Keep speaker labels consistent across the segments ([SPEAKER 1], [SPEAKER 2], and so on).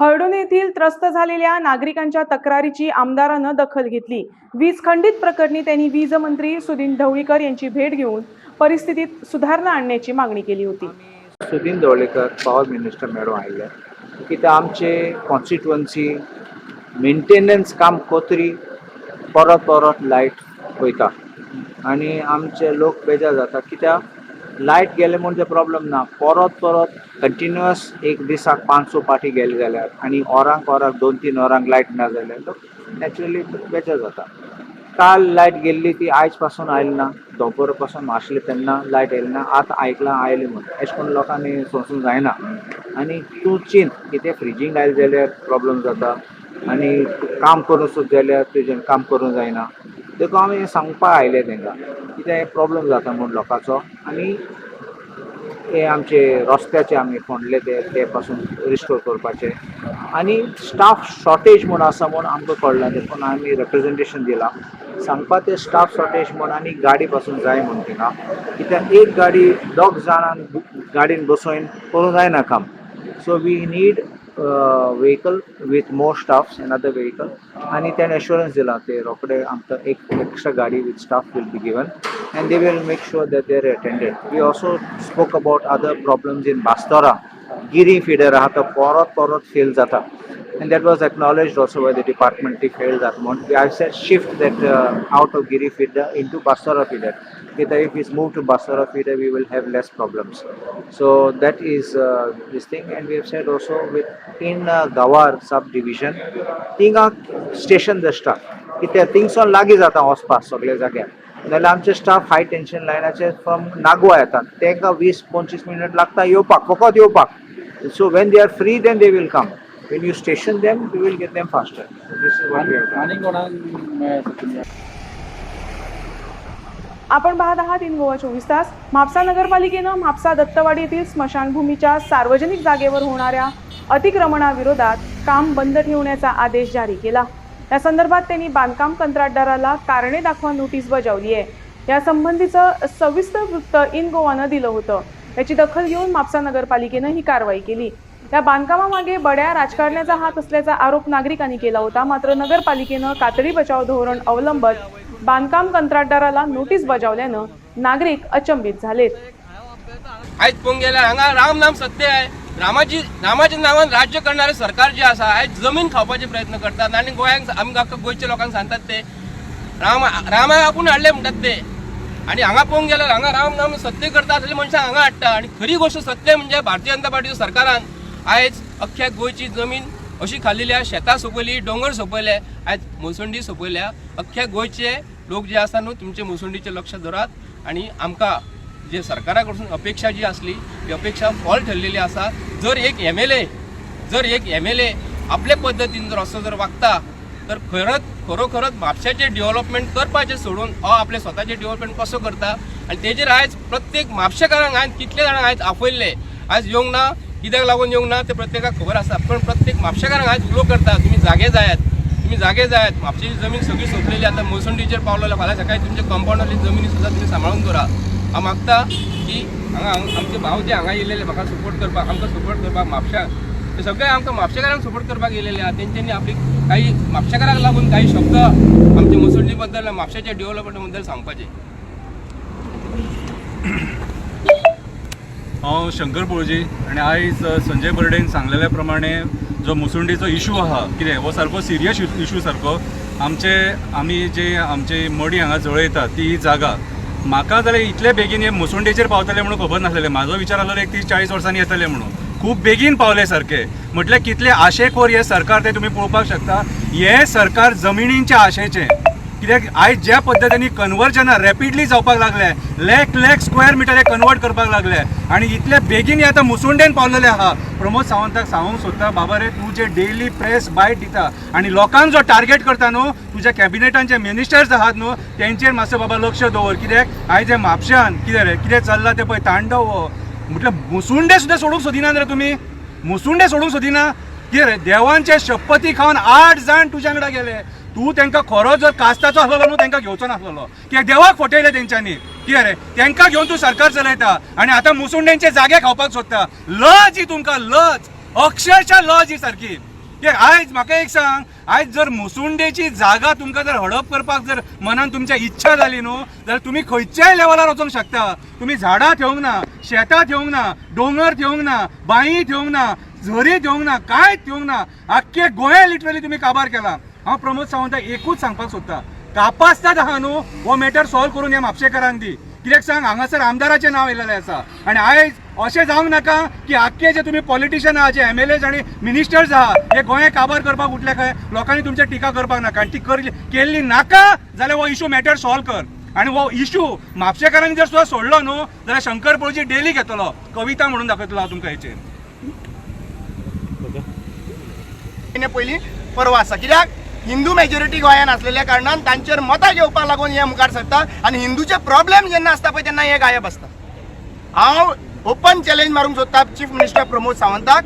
[SPEAKER 1] हळडून येथील त्रस्त झालेल्या नागरिकांच्या तक्रारीची आमदारानं दखल घेतली. वीज खंडित प्रकरणी त्यांनी वीज मंत्री सुदीन ढवळीकर यांची भेट घेऊन परिस्थितीत सुधारणा आणण्याची मागणी केली होती.
[SPEAKER 2] सुदीन ढवळीकर पॉवर मिनिस्टर मेळून आयले ते आमचे कॉन्स्टिट्युअन्सी मेंटेनन्स काम कोतरी परत परत लायट वयता आनी आमचे लोक बेजार जाता कित्याक लायट गेले म्हूण ते प्रॉब्लेम ना. परत परत कंटिन्युअस एक दिसाक पांच स पाटी गेले जाल्यार आनी ओरांक ओरांक दोन तीन ओरांक लायट ना जाल्यार लोक नॅचरली बेजार जाता. काल लायट गेल्ली ती आयजपासून आयली ना. दोनपरपासून आसली तेन्ना लायट येयली ना. आतां आयकलां आयली म्हूण अशें करून लोकांनी सोंसूंक जायना. आनी तूं चिंत कितें फ्रिजींग आयलें जाल्यार प्रोब्लम जाता. आनी काम करूं सुद्दां जाल्यार तुजें काम करूंक जायना. देखून आमी सांगपा आयले तांकां कितें प्रॉब्लेम जाता म्हूण लोकांचो. आनी हे आमचे रस्त्याचे आमी फोंडले ते ते पासून रिस्टोर करपाचे आनी स्टाफ शॉर्टेज म्हूण आसा म्हूण आमकां कळ्ळां देखून आमी रिप्रेजेंटेशन दिलां. सांगपा ते स्टाफ शॉर्टेज म्हूण आनी गाडी पासून जाय म्हूण थिंगा कित्याक एक गाडी दोग जाणांक गाडीन बसोवन करूं जायना काम. So we need vehicle with more staff in other vehicle आणि त्यांनी अश्युरन्स दिला ते रोकडे आमचं एक एक्स्ट्रा गाडी with staff will be given and they will make sure that they are attended we also spoke about other problems in Bastora Giri feeder आहात परत परत फेल जातात. And that was acknowledged also by the department they failed that month. I said shift that uh, out of Giri feeder into Bastora feeder. Because if it's moved to Bastora feeder, we will have less problems. So that is uh, this thing. And we have said also with in uh, Gawar subdivision, थिंगा station the staff. कित्याक थिंगसोन लागीं जाता वचपाक सगळे जाग्यार. नाल्यार आमचे staff high tension लायनाचे फ्रॉम नागवा येतात तांकां वीस पंचवीस मिनट लागता येवपाक फकत येवपाक so when they are free then they will come When you station them, you will get them faster. So this is we have
[SPEAKER 3] आणि
[SPEAKER 1] आपण पाहत आहात इन गोवा चोवीस तास. म्हापसा नगरपालिकेनं म्हापसा दत्तवाडी येथील स्मशानभूमीच्या सार्वजनिक जागेवर होणाऱ्या अतिक्रमणाविरोधात काम बंद ठेवण्याचा आदेश जारी केला. या संदर्भात त्यांनी बांधकाम कंत्राटदाराला कारणे दाखवा नोटीस बजावली आहे. या संबंधीचं सविस्तर वृत्त इन गोवानं दिलं होतं. याची दखल घेऊन म्हापसा नगरपालिकेनं ही कारवाई केली. या बांधकामामागे बड्या राजकारण्याचा हात असल्याचा आरोप नागरिकांनी केला होता. मात्र नगरपालिकेनं कातडी बचाव धोरण अवलंबत बांधकाम कंत्राटदाराला नोटीस बजावल्यानं नागरिक अचंबित झालेत.
[SPEAKER 4] आयज पळोवंक गेल्यार हांगा राम नाम सत्य आहे. रामाची रामाच्या नांवान राज्य करणारे सरकार जे आसा आयज जमीन खावपाचे प्रयत्न करतात आनी गोयांक आमकां गोंयच्या लोकांक सांगतात ते राम रामाय आपूण हाडले म्हणटात ते. आनी हांगा पळोवंक गेल्यार हांगा राम नाम सत्य करता असले मनशां हांगा हाडटा आनी खरी गोश्ट सत्य म्हणजे भारतीय जनता पार्टीच्या सरकारान आयज अख्ख्या गोंयची जमीन अशी खाल्लेली आहा. शेतां सोंपयली दोंगर सोंपयले आयज मोसंडी सोंपयल्या अख्ख्या गोंयचे लोक जे आसा न्हू तुमचे मोसंडीचे लक्ष धरात. आनी आमकां जे सरकारा कडसून अपेक्षा जी आसली ती अपेक्षा फॉल ठरलेली आसा जर एक एम एल ए जर एक एम एल ए आपले पद्दतीन जर असो जर वागता तर खरंच खरोखरच म्हापशाचे डेव्हलपमेंट करपाचें सोडून हो आपले स्वताचें डेव्हलपमेंट कसो करता? आनी तेजेर आयज प्रत्येक म्हापशेकारांक आयज कितले जाणांक आयज आफयल्ले आयज येवंक ना कित्याक लागून येवंक ना ते प्रत्येकाक खबर आसा पण प्रत्येक म्हापशेकारांक आयज उलो करता तुमी जागे जायात. तुम्ही जागे जायात. म्हापशेची जमीन सगळी सोंपलेली आता मोसंडीचेर पावलेल्या फाल्यां सकाळी तुमच्या कंपाऊंडातली जमीन सुद्दां तुम्ही सांबाळून दवरा हांव मागता की हांगा आमचे भाव जे हांगा येयलेले म्हाका सपोर्ट करपाक आमकां सपोर्ट करपाक म्हापशाक ते सगळे आमकां म्हापशेकारांक सपोर्ट करपाक येयलेले आहा. तेंच्यांनी आपली काही म्हापशेकारांक लागून काही शब्द आमच्या मोसंडी बद्दल म्हापशाच्या डेव्हलपमेंटा बद्दल सांगपाचे.
[SPEAKER 5] हांव शंकर पोळजी आनी आयज संजय बर्डेन सांगलेल्या प्रमाणे जो मुसुंडीचो इशू आहा कितें हो सारको सिरियस इशू सारको आमचे आमी जे आमचे मडी हांगा जळयतात ती जागा म्हाका जाल्यार इतले बेगीन हे मुसुंडेचेर पावतले म्हणून खबर नासलेले. म्हाजो विचार आसलो एक तीस चाळीस वर्सांनी येतले म्हणून. खूब बेगीन पावले सारके म्हटल्यार कितले आशेखोर हे सरकार ते तुमी पळोवपाक शकता. हे सरकार जमिनींच्या आशेचें. कित्याक आयज ज्या पद्दतीन कन्वर्जन रॅपिडली जावपाक लागले लेख लेख स्क्वेअर मिटर हे कन्वर्ट करपाक लागले आनी इतले बेगीन हे आतां मुसुंडेन पावलेले आहा. प्रमोद सावंताक सांगूंक सोदता बाबा रे तूं जे डेली प्रेस बायट दिता आनी लोकांक जो टार्गेट करता न्हू तुज्या कॅबिनेटान जे मिनिस्टर्स आहात न्हू तेंचेर मातसो बाबा लक्ष दवर. कित्याक आयज हे म्हापशान कितें रे कितें चल्ला ते पळय तांडव. हो म्हटल्यार मुसुंडे सुद्दां सोडूंक सोदिनात रे तुमी मुसुंडे सोडूंक सोदिना? कितें देवांचे शपथी खावन आठ जाण तुज्या वांगडा गेले. तूं तांकां खरो जर कास्ताचो आसलो न्हू तांकां घेवचो नासलो. कित्याक देवाक फटयले तेंच्यांनी कितें रे तांकां घेवन तूं सरकार चलयता. आनी आतां मुसुंडेंचे जागे खावपाक सोदता लज ही तुमकां लज. अक्षरशः लज ही सारकी की आयज म्हाका एक सांग. आयज जर मुसुंडेची जागा तुमकां जर हडप करपाक जर मनान तुमच्या इच्छा जाली न्हू जाल्यार तुमी खंयच्याय लेवलार वचूंक शकता. तुमी झाडां ठेवंक ना शेतां ठेवंक ना दोंगर ठेवंक ना बांयी ठेवंक ना. झरी ठेवंक ना कांयच ठेवंक ना? आख्खे गोंया लिटरली तुमी काबार केला. हांव प्रमोद सावंताक एकूच सांगपाक सोदता. कापासतात आहा न्हू हो मॅटर सॉल्व करून ह्या म्हापशेकारांक दी कित्याक सांग हांगासर आमदाराचें नांव येयलेलें आसा. आनी आयज अशें जावंक नाका की आख्खे जे तुमी पॉलिटिशियन आहा जे एम एल एज आनी मिनिस्टर्स आहा हे गोंय काबार करपाक उठले खंय? लोकांनी तुमचेर टिका करपाक नाका. आनी ती करली केल्ली नाका जाल्यार हो इशू मॅटर सॉल्व कर. आनी हो इशू म्हापशेकारांनी जर सुद्दां सोडलो न्हू जाल्यार शंकर पळजी डेली घेतलो. कविता म्हणून दाखयतलो हांव तुमकां हेचेर.
[SPEAKER 6] म्हयने पयलीं परवा आसा कित्याक हिंदू मेजॉरिटी गोंयांत आसलेल्या कारणान तांचेर मतां घेवपाक लागून हे मुखार सरता आनी हिंदूचे प्रॉब्लेम जेन्ना आसता पळय तेन्ना हे गायब आसता हांव ओपन चॅलेंज मारूंक सोदता चीफ मिनिस्टर प्रमोद सावंताक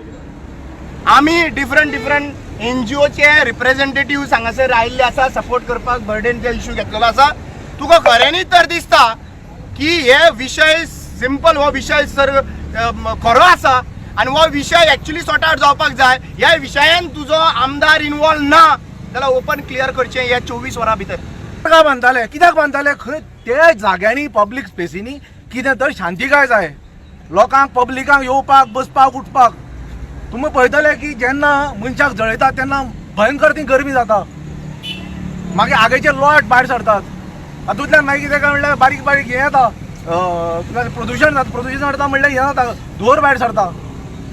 [SPEAKER 6] आमी डिफरंट डिफरंट एन जी ओचे रिप्रेझेंटेटिव्ह हांगासर आयिल्ले आसा सपोर्ट करपाक बर्डेनचे इश्यू घेतलेलो आसा तुका खऱ्यांनी तर दिसता की हे विशय सिंपल हो विशय सर खरो आसा आनी हो विशय एक्चुली सॉर्ट आउट जावपाक जाय. ह्या विशयान तुजो आमदार इन्वॉल्व ना जाल्यार ओपन क्लियर करचें ह्या चोवीस वरां भितर.
[SPEAKER 7] जागा बांदताले कित्याक बांदताले खंय ते जाग्यांनी पब्लीक स्पेसींनी कितें तर शांतीकाय जाय. लोकांक पब्लिकांक येवपाक बसपाक उठपाक. तुमी पळयतले की जेन्ना मनशाक जळयता तेन्ना भयंकर ती गरमी जाता. मागीर आगेचे लॉट भायर सरतात. हातूंतल्यान मागीर कितें काय म्हणल्यार बारीक बारीक हें येता. अं, प्रदूशण जाता प्रदूशण जाता म्हणल्यार हें जाता. धुंवर भायर सरता.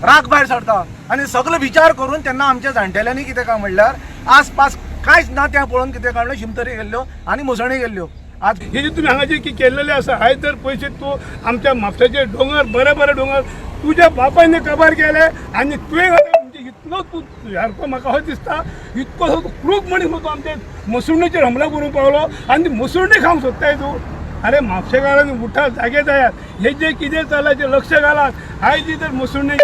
[SPEAKER 7] राग भायर सरता आनी सगळो विचार करून तेन्ना आमच्या जाणटेल्यांनी कितें काय म्हणल्यार आसपास कांयच ना तें पळोवन कितें काय म्हणल्यार शिमतरी गेल्ल्यो आनी मुसणी गेल्ल्यो आज
[SPEAKER 8] हे जे तुम्ही हांगा जे की केलेले आसा हाय जर पयशे तू आमच्या म्हापशाचे डोंगर बरे बरे डोंगर तुझ्या बापायने कबार केले आणि तुवें इतलो तू सारको म्हाका हो दिसता इतको असो क्रूक मनीस तूं आमचे. मसुंडेचेर हमला करूंक पावलो आनी मसुरणी खावंक सोदताय तूं. अरे म्हापशेकारांनी उठा जागे जायात हे जे कितें चल्लां ते लक्ष घालात आयज जी तर मसुंडी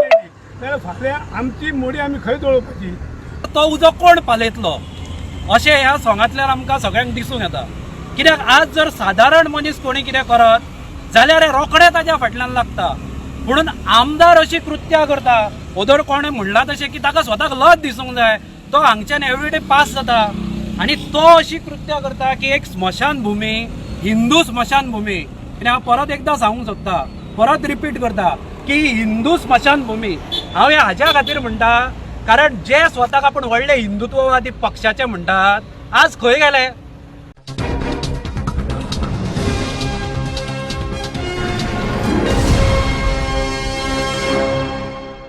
[SPEAKER 8] त्याला जाल्यार फाल्यां आमची मोडी आमी खंय दळोवपाची
[SPEAKER 9] तो उजो कोण पालयतलो अशें ह्या सोंगांतल्यान आमकां सगळ्यांक दिसून येता. कित्याक आज जर सादारण मनीस कोणी कितें करत जाल्यार हे रोखडे ताज्या फाटल्यान लागता. म्हणून आमदार अशी कृत्या करता. ओदोर कोणें म्हणला तशें की ताका स्वताक लज दिसूंक जाय. तो हांगच्यान एवरीडे पास जाता. आनी तो अशी कृत्या करता की एक स्मशान भुमी हिंदू स्मशान भुमी आनी हांव परत एकदां सांगूंक सोदता. परत रिपीट करता की हिंदू स्मशानभूमी. हांव हे हाज्या खातीर म्हणटा कारण जे स्वताक आपण व्हडले हिंदुत्ववादी पक्षाचे म्हणटात आज खंय गेले?